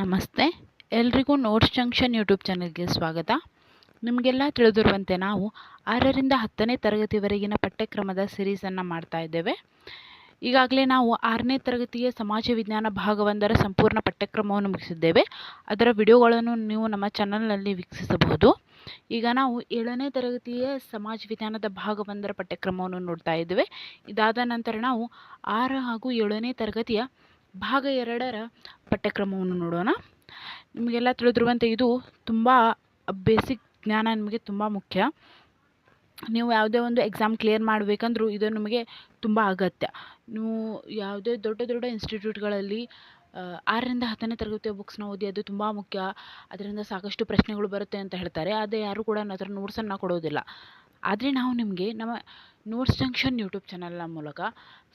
ನಮಸ್ತೆ. ಎಲ್ರಿಗೂ notes junction YouTube ಚಾನಲ್ಗೆ ಸ್ವಾಗತ. ನಿಮಗೆಲ್ಲ ತಿಳಿದಿರುವಂತೆ ನಾವು ಆರರಿಂದ ಹತ್ತನೇ ತರಗತಿವರೆಗಿನ ಪಠ್ಯಕ್ರಮದ ಸಿರೀಸನ್ನು ಮಾಡ್ತಾ ಇದ್ದೇವೆ. ಈಗಾಗಲೇ ನಾವು ಆರನೇ ತರಗತಿಯ ಸಮಾಜ ವಿಜ್ಞಾನ ಭಾಗವೊಂದರ ಸಂಪೂರ್ಣ ಪಠ್ಯಕ್ರಮವನ್ನು ಮುಗಿಸಿದ್ದೇವೆ. ಅದರ ವಿಡಿಯೋಗಳನ್ನು ನೀವು ನಮ್ಮ ಚಾನಲ್ನಲ್ಲಿ ವೀಕ್ಷಿಸಬಹುದು. ಈಗ ನಾವು ಏಳನೇ ತರಗತಿಯ ಸಮಾಜ ವಿಜ್ಞಾನದ ಭಾಗವೊಂದರ ಪಠ್ಯಕ್ರಮವನ್ನು ನೋಡ್ತಾ ಇದ್ದೇವೆ. ಇದಾದ ನಂತರ ನಾವು ಆರು ಹಾಗೂ ಏಳನೇ ತರಗತಿಯ ಭಾಗ ಎರಡರ ಪಠ್ಯಕ್ರಮವನ್ನು ನೋಡೋಣ. ನಿಮಗೆಲ್ಲ ತಿಳಿದಿರುವಂತೆ ಇದು ತುಂಬ ಬೇಸಿಕ್ ಜ್ಞಾನ ನಿಮಗೆ ತುಂಬ ಮುಖ್ಯ. ನೀವು ಯಾವುದೇ ಒಂದು ಎಕ್ಸಾಮ್ ಕ್ಲಿಯರ್ ಮಾಡಬೇಕಂದ್ರೂ ಇದು ನಿಮಗೆ ತುಂಬ ಅಗತ್ಯ. ನೀವು ಯಾವುದೇ ದೊಡ್ಡ ದೊಡ್ಡ ಇನ್ಸ್ಟಿಟ್ಯೂಟ್ಗಳಲ್ಲಿ ಆರರಿಂದ ಹತ್ತನೇ ತರಗತಿಯ ಬುಕ್ಸ್ನ ಓದಿ ಅದು ತುಂಬ ಮುಖ್ಯ. ಅದರಿಂದ ಸಾಕಷ್ಟು ಪ್ರಶ್ನೆಗಳು ಬರುತ್ತೆ ಅಂತ ಹೇಳ್ತಾರೆ. ಆದರೆ ಯಾರೂ ಕೂಡ ಅದರ ನೋಟ್ಸನ್ನು ಕೊಡೋದಿಲ್ಲ. ಆದರೆ ನಾವು ನಿಮಗೆ ನಮ್ಮ ನೋಟ್ಸ್ ಜಂಕ್ಷನ್ ಯೂಟ್ಯೂಬ್ ಚಾನಲ್ನ ಮೂಲಕ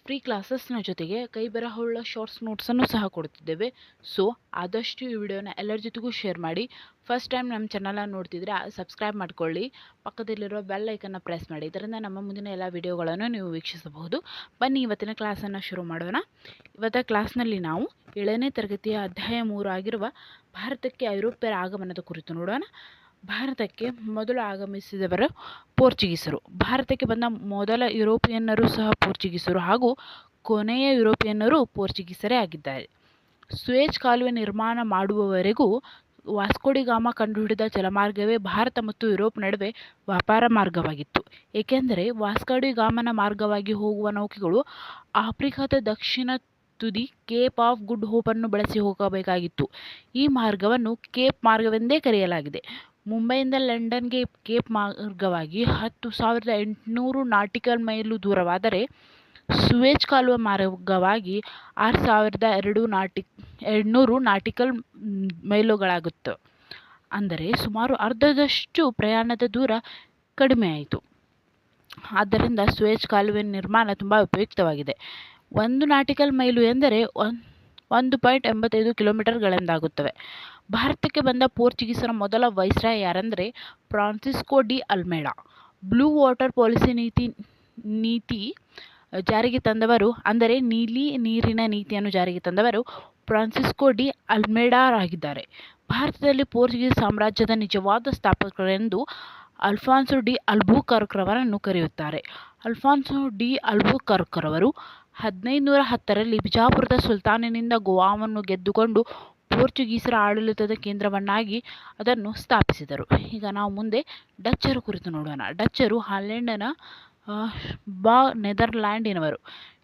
ಫ್ರೀ ಕ್ಲಾಸಸ್ನ ಜೊತೆಗೆ ಕೈ ಬರಹವುಳ್ಳ ಶಾರ್ಟ್ಸ್ ನೋಟ್ಸನ್ನು ಸಹ ಕೊಡ್ತಿದ್ದೇವೆ ಸೊ ಆದಷ್ಟು ಈ ವಿಡಿಯೋನ ಎಲ್ಲರ ಜೊತೆಗೂ ಶೇರ್ ಮಾಡಿ. ಫಸ್ಟ್ ಟೈಮ್ ನಮ್ಮ ಚಾನಲನ್ನು ನೋಡ್ತಿದ್ರೆ ಸಬ್ಸ್ಕ್ರೈಬ್ ಮಾಡ್ಕೊಳ್ಳಿ. ಪಕ್ಕದಲ್ಲಿರುವ ಬೆಲ್ ಐಕನ್ನ ಪ್ರೆಸ್ ಮಾಡಿ. ಇದರಿಂದ ನಮ್ಮ ಮುಂದಿನ ಎಲ್ಲ ವಿಡಿಯೋಗಳನ್ನು ನೀವು ವೀಕ್ಷಿಸಬಹುದು. ಬನ್ನಿ, ಇವತ್ತಿನ ಕ್ಲಾಸನ್ನು ಶುರು ಮಾಡೋಣ. ಇವತ್ತ ಕ್ಲಾಸ್ನಲ್ಲಿ ನಾವು ಏಳನೇ ತರಗತಿಯ ಅಧ್ಯಾಯ ಮೂರು ಆಗಿರುವ ಭಾರತಕ್ಕೆ ಐರೋಪ್ಯರ ಆಗಮನದ ಕುರಿತು ನೋಡೋಣ. ಭಾರತಕ್ಕೆ ಮೊದಲು ಆಗಮಿಸಿದವರು ಪೋರ್ಚುಗೀಸರು. ಭಾರತಕ್ಕೆ ಬಂದ ಮೊದಲ ಯುರೋಪಿಯನ್ನರು ಸಹ ಪೋರ್ಚುಗೀಸರು ಹಾಗೂ ಕೊನೆಯ ಯುರೋಪಿಯನ್ನರು ಪೋರ್ಚುಗೀಸರೇ ಆಗಿದ್ದಾರೆ. ಸ್ವೇಜ್ ಕಾಲುವೆ ನಿರ್ಮಾಣ ಮಾಡುವವರೆಗೂ ವಾಸ್ಕೋಡಿಗಾಮ ಕಂಡುಹಿಡಿದ ಜಲಮಾರ್ಗವೇ ಭಾರತ ಮತ್ತು ಯುರೋಪ್ ನಡುವೆ ವ್ಯಾಪಾರ ಮಾರ್ಗವಾಗಿತ್ತು. ಏಕೆಂದರೆ ವಾಸ್ಕೋಡಿಗಾಮನ ಮಾರ್ಗವಾಗಿ ಹೋಗುವ ನೌಕೆಗಳು ಆಫ್ರಿಕಾದ ದಕ್ಷಿಣ ತುದಿ ಕೇಪ್ ಆಫ್ ಗುಡ್ ಹೋಪನ್ನು ಬಳಸಿ ಹೋಗಬೇಕಾಗಿತ್ತು. ಈ ಮಾರ್ಗವನ್ನು ಕೇಪ್ ಮಾರ್ಗವೆಂದೇ ಕರೆಯಲಾಗಿದೆ. ಮುಂಬೈಯಿಂದ ಲಂಡನ್ಗೆ ಕೇಪ್ ಮಾರ್ಗವಾಗಿ ಹತ್ತು ಸಾವಿರದ ಎಂಟುನೂರು ನಾಟಿಕಲ್ ಮೈಲು ದೂರವಾದರೆ ಸುವೇಜ್ ಕಾಲುವೆ ಮಾರ್ಗವಾಗಿ ಆರು ಸಾವಿರದ ಎರಡು ನಾಟಿ ಎರಡುನೂರು ನಾಟಿಕಲ್ ಮೈಲುಗಳಾಗುತ್ತೆ. ಅಂದರೆ ಸುಮಾರು ಅರ್ಧದಷ್ಟು ಪ್ರಯಾಣದ ದೂರ ಕಡಿಮೆಯಾಯಿತು. ಆದ್ದರಿಂದ ಸುವೇಜ್ ಕಾಲುವೆ ನಿರ್ಮಾಣ ತುಂಬ ಉಪಯುಕ್ತವಾಗಿದೆ. ಒಂದು ನಾಟಿಕಲ್ ಮೈಲು ಎಂದರೆ ಒನ್ ಒಂದು ಪಾಯಿಂಟ್ ಎಂಬತ್ತೈದು ಕಿಲೋಮೀಟರ್ಗಳೆಂದಾಗುತ್ತವೆ. ಭಾರತಕ್ಕೆ ಬಂದ ಪೋರ್ಚುಗೀಸರ ಮೊದಲ ವೈಸ್ರಾಯ್ ಯಾರೆಂದರೆ Francisco de Almeida. Blue water policy ನೀತಿ ನೀತಿ ಜಾರಿಗೆ ತಂದವರು, ಅಂದರೆ ನೀಲಿ ನೀರಿನ ನೀತಿಯನ್ನು ಜಾರಿಗೆ ತಂದವರು ಫ್ರಾನ್ಸಿಸ್ಕೋ ಡಿ ಅಲ್ಮೇಡಾರಾಗಿದ್ದಾರೆ. ಭಾರತದಲ್ಲಿ ಪೋರ್ಚುಗೀಸ್ ಸಾಮ್ರಾಜ್ಯದ ನಿಜವಾದ ಸ್ಥಾಪಕರೆಂದು ಅಲ್ಫಾನ್ಸೋ ಡಿ ಅಲ್ಬುಕರ್ಕ್ರವರನ್ನು ಕರೆಯುತ್ತಾರೆ. ಅಲ್ಫಾನ್ಸೋ ಡಿ ಅಲ್ಬುಕರ್ಕ್ರವರು ಹದಿನೈದುನೂರ ಹತ್ತರಲ್ಲಿ ಬಿಜಾಪುರದ ಸುಲ್ತಾನನಿಂದ ಗೋವಾವನ್ನು ಗೆದ್ದುಕೊಂಡು ಪೋರ್ಚುಗೀಸರ ಆಡಳಿತದ ಕೇಂದ್ರವನ್ನಾಗಿ ಅದನ್ನು ಸ್ಥಾಪಿಸಿದರು. ಈಗ ನಾವು ಮುಂದೆ ಡಚ್ಚರು ಕುರಿತು ನೋಡೋಣ. ಡಚ್ಚರು ಹಾಲೆಂಡನ ಬಾ, ನೆದರ್ಲ್ಯಾಂಡಿನವರು.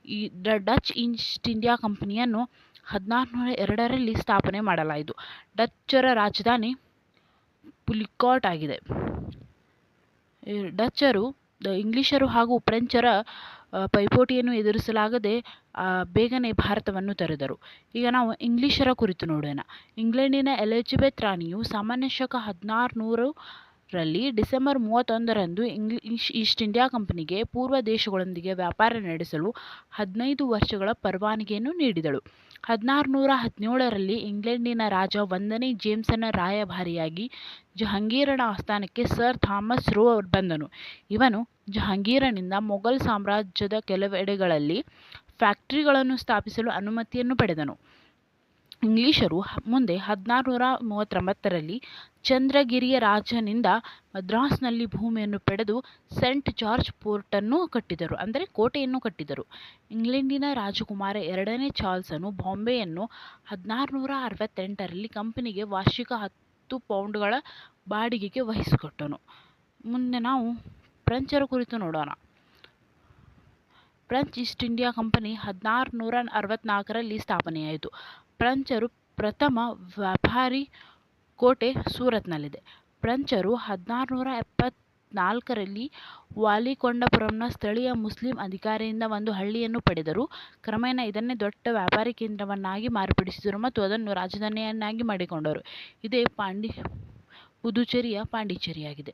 ಈ ದ ಡಚ್ ಈಸ್ಟ್ ಇಂಡಿಯಾ ಕಂಪನಿಯನ್ನು ಹದಿನಾರುನೂರ ಎರಡರಲ್ಲಿ ಸ್ಥಾಪನೆ ಮಾಡಲಾಯಿತು. ಡಚ್ಚರ ರಾಜಧಾನಿ ಪುಲಿಕಾಟ್ ಆಗಿದೆ. ಡಚ್ಚರು ಇಂಗ್ಲಿಷರು ಹಾಗೂ ಫ್ರೆಂಚರ ಪೈಪೋಟಿಯನ್ನು ಎದುರಿಸಲಾಗದೆ ಬೇಗನೆ ಭಾರತವನ್ನು ತೊರೆದರು. ಈಗ ನಾವು ಇಂಗ್ಲಿಷರ ಕುರಿತು ನೋಡೋಣ. ಇಂಗ್ಲೆಂಡಿನ ಎಲಿಜಬೆತ್ ರಾಣಿಯು ಸಾಮಾನ್ಯ ಶಕ ಹದಿನಾರುನೂರು ರಲ್ಲಿ ಡಿಸೆಂಬರ್ ಮೂವತ್ತೊಂದರಂದು ಇಂಗ್ಲಿಷ್ ಈಸ್ಟ್ ಇಂಡಿಯಾ ಕಂಪನಿಗೆ ಪೂರ್ವ ದೇಶಗಳೊಂದಿಗೆ ವ್ಯಾಪಾರ ನಡೆಸಲು ಹದಿನೈದು ವರ್ಷಗಳ ಪರವಾನಗಿಯನ್ನು ನೀಡಿದಳು. ಹದಿನಾರುನೂರ ಹದಿನೇಳರಲ್ಲಿ ಇಂಗ್ಲೆಂಡಿನ ರಾಜ ಒಂದನೇ ಜೇಮ್ಸನ ರಾಯಭಾರಿಯಾಗಿ ಜಹಾಂಗೀರನ ಆಸ್ಥಾನಕ್ಕೆ ಸರ್ ಥಾಮಸ್ ರೋ ಬಂದನು. ಇವನು ಜಹಾಂಗೀರನಿಂದ ಮೊಘಲ್ ಸಾಮ್ರಾಜ್ಯದ ಕೆಲವೆಡೆಗಳಲ್ಲಿ ಫ್ಯಾಕ್ಟರಿಗಳನ್ನು ಸ್ಥಾಪಿಸಲು ಅನುಮತಿಯನ್ನು ಪಡೆದನು. ಇಂಗ್ಲಿಷರು ಮುಂದೆ ಹದಿನಾರುನೂರ ಮೂವತ್ತೊಂಬತ್ತರಲ್ಲಿ ಚಂದ್ರಗಿರಿಯ ರಾಜನಿಂದ ಮದ್ರಾಸ್ನಲ್ಲಿ ಭೂಮಿಯನ್ನು ಪಡೆದು ಸೆಂಟ್ ಜಾರ್ಜ್ ಪೋರ್ಟನ್ನು ಕಟ್ಟಿದರು, ಅಂದರೆ ಕೋಟೆಯನ್ನು ಕಟ್ಟಿದರು. ಇಂಗ್ಲೆಂಡಿನ ರಾಜಕುಮಾರ ಎರಡನೇ ಚಾರ್ಲ್ಸನು ಬಾಂಬೆಯನ್ನು ಹದಿನಾರುನೂರ ಅರವತ್ತೆಂಟರಲ್ಲಿ ಕಂಪನಿಗೆ ವಾರ್ಷಿಕ ಹತ್ತು ಪೌಂಡ್ಗಳ ಬಾಡಿಗೆಗೆ ವಹಿಸಿಕೊಟ್ಟನು. ಮುಂದೆ ನಾವು ಫ್ರೆಂಚರ ಕುರಿತು ನೋಡೋಣ. ಫ್ರೆಂಚ್ ಈಸ್ಟ್ ಇಂಡಿಯಾ ಕಂಪನಿ ಹದಿನಾರುನೂರ ಅರವತ್ತ್ನಾಲ್ಕರಲ್ಲಿ ಸ್ಥಾಪನೆಯಾಯಿತು. ಫ್ರೆಂಚರು ಪ್ರಥಮ ವ್ಯಾಪಾರಿ ಕೋಟೆ ಸೂರತ್ನಲ್ಲಿದೆ. ಫ್ರೆಂಚರು ಹದಿನಾರುನೂರ ಎಪ್ಪತ್ನಾಲ್ಕರಲ್ಲಿ ವಾಲಿಕೊಂಡಪುರಂನ ಸ್ಥಳೀಯ ಮುಸ್ಲಿಂ ಅಧಿಕಾರಿಯಿಂದ ಒಂದು ಹಳ್ಳಿಯನ್ನು ಪಡೆದರು. ಕ್ರಮೇಣ ಇದನ್ನೇ ದೊಡ್ಡ ವ್ಯಾಪಾರಿ ಕೇಂದ್ರವನ್ನಾಗಿ ಮಾರ್ಪಡಿಸಿದರು ಮತ್ತು ಅದನ್ನು ರಾಜಧಾನಿಯನ್ನಾಗಿ ಮಾಡಿಕೊಂಡರು. ಇದೇ ಪಾಂಡಿ, ಪುದುಚೇರಿಯ ಪಾಂಡಿಚೇರಿಯಾಗಿದೆ.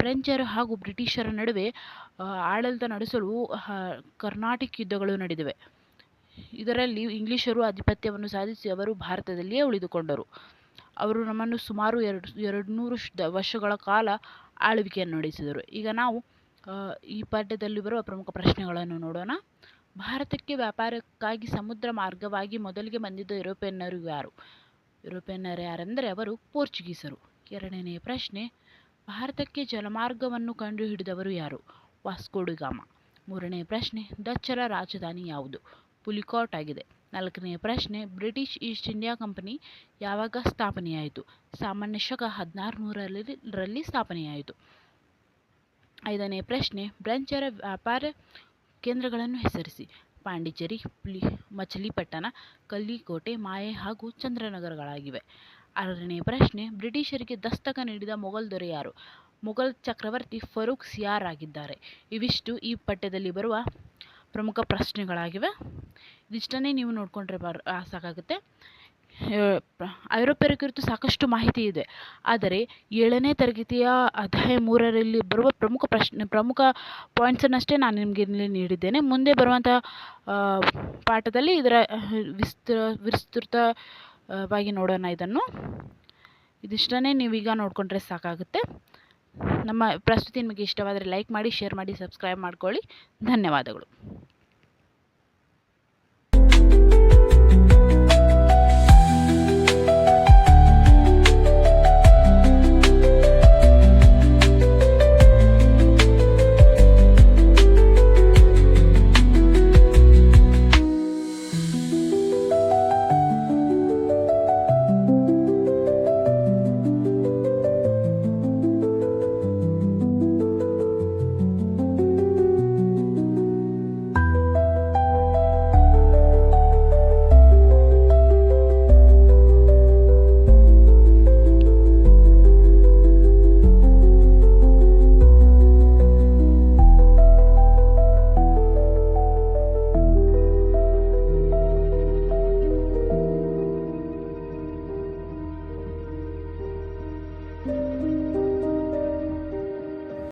ಫ್ರೆಂಚರು ಹಾಗೂ ಬ್ರಿಟಿಷರ ನಡುವೆ ಆಡಳಿತ ನಡೆಸಲು ಕರ್ನಾಟಿಕ್ ಯುದ್ಧಗಳು ನಡೆದಿವೆ. ಇದರಲ್ಲಿ ಇಂಗ್ಲಿಷರು ಆಧಿಪತ್ಯವನ್ನು ಸಾಧಿಸಿ ಅವರು ಭಾರತದಲ್ಲಿಯೇ ಉಳಿದುಕೊಂಡರು. ಅವರು ನಮ್ಮನ್ನು ಸುಮಾರು ಎರಡು ಎರಡು ನೂರು ವರ್ಷಗಳ ಕಾಲ ಆಳ್ವಿಕೆಯನ್ನು ನಡೆಸಿದರು. ಈಗ ನಾವು ಈ ಪಾಠದಲ್ಲಿ ಬರುವ ಪ್ರಮುಖ ಪ್ರಶ್ನೆಗಳನ್ನು ನೋಡೋಣ. ಭಾರತಕ್ಕೆ ವ್ಯಾಪಾರಕ್ಕಾಗಿ ಸಮುದ್ರ ಮಾರ್ಗವಾಗಿ ಮೊದಲಿಗೆ ಬಂದಿದ್ದ ಯುರೋಪಿಯನ್ನರು ಯಾರು? ಯುರೋಪಿಯನ್ನರು ಯಾರೆಂದರೆ ಅವರು ಪೋರ್ಚುಗೀಸರು. ಎರಡನೇ ಪ್ರಶ್ನೆ, ಭಾರತಕ್ಕೆ ಜಲಮಾರ್ಗವನ್ನು ಕಂಡುಹಿಡಿದವರು ಯಾರು? ವಾಸ್ಕೋಡಿಗಾಮ ಮೂರನೇ ಪ್ರಶ್ನೆ ದಚ್ಚರ ರಾಜಧಾನಿ ಯಾವುದು? ಪುಲಿಕಾಟ್ ಆಗಿದೆ ನಾಲ್ಕನೇ ಪ್ರಶ್ನೆ, ಬ್ರಿಟಿಷ್ ಈಸ್ಟ್ ಇಂಡಿಯಾ ಕಂಪನಿ ಯಾವಾಗ ಸ್ಥಾಪನೆಯಾಯಿತು? ಸಾಮಾನ್ಯ ಶಕ ಹದಿನಾರು ನೂರರಲ್ಲಿ ರಲ್ಲಿ ಸ್ಥಾಪನೆಯಾಯಿತು. ಐದನೇ ಪ್ರಶ್ನೆ, ಬ್ರಂಚರ ವ್ಯಾಪಾರ ಕೇಂದ್ರಗಳನ್ನು ಹೆಸರಿಸಿ. ಪಾಂಡಿಚೇರಿ, ಪುಲಿ, ಮಚಲಿಪಟ್ಟಣ, ಕಲ್ಲಿಕೋಟೆ, ಮಾಯೆ ಹಾಗೂ ಚಂದ್ರನಗರಗಳಾಗಿವೆ. ಆರನೇ ಪ್ರಶ್ನೆ, ಬ್ರಿಟಿಷರಿಗೆ ದಸ್ತಕ ನೀಡಿದ ಮೊಘಲ್ ದೊರೆ ಯಾರು? ಮೊಘಲ್ ಚಕ್ರವರ್ತಿ ಫರೂಕ್ ಸಿಯಾರ್ ಆಗಿದ್ದಾರೆ. ಇವಿಷ್ಟು ಈ ಪಠ್ಯದಲ್ಲಿ ಬರುವ ಪ್ರಮುಖ ಪ್ರಶ್ನೆಗಳಾಗಿವೆ. ಇದಿಷ್ಟನ್ನೇ ನೀವು ನೋಡಿಕೊಂಡ್ರೆ ಬರ್ ಸಾಕಾಗುತ್ತೆ. ಐರೋಪ್ಯರ ಕುರಿತು ಸಾಕಷ್ಟು ಮಾಹಿತಿ ಇದೆ. ಆದರೆ ಏಳನೇ ತರಗತಿಯ ಅಧ್ಯಾಯ ಮೂರರಲ್ಲಿ ಬರುವ ಪ್ರಮುಖ ಪ್ರಶ್ನೆ, ಪ್ರಮುಖ ಪಾಯಿಂಟ್ಸನ್ನಷ್ಟೇ ನಾನು ನಿಮಗೆ ಇಲ್ಲಿ ನೀಡಿದ್ದೇನೆ. ಮುಂದೆ ಬರುವಂಥ ಪಾಠದಲ್ಲಿ ಇದರ ವಿಸ್ತೃ, ವಿಸ್ತೃತವಾಗಿ ನೋಡೋಣ ಇದನ್ನು. ಇದಿಷ್ಟನ್ನೇ ನೀವೀಗ ನೋಡಿಕೊಂಡ್ರೆ ಸಾಕಾಗುತ್ತೆ. ನಮ್ಮ ಪ್ರಸ್ತುತಿ ನಿಮಗೆ ಇಷ್ಟವಾದರೆ ಲೈಕ್ ಮಾಡಿ ಶೇರ್ ಮಾಡಿ ಸಬ್ಸ್ಕ್ರೈಬ್ ಮಾಡ್ಕೊಳ್ಳಿ. ಧನ್ಯವಾದಗಳು.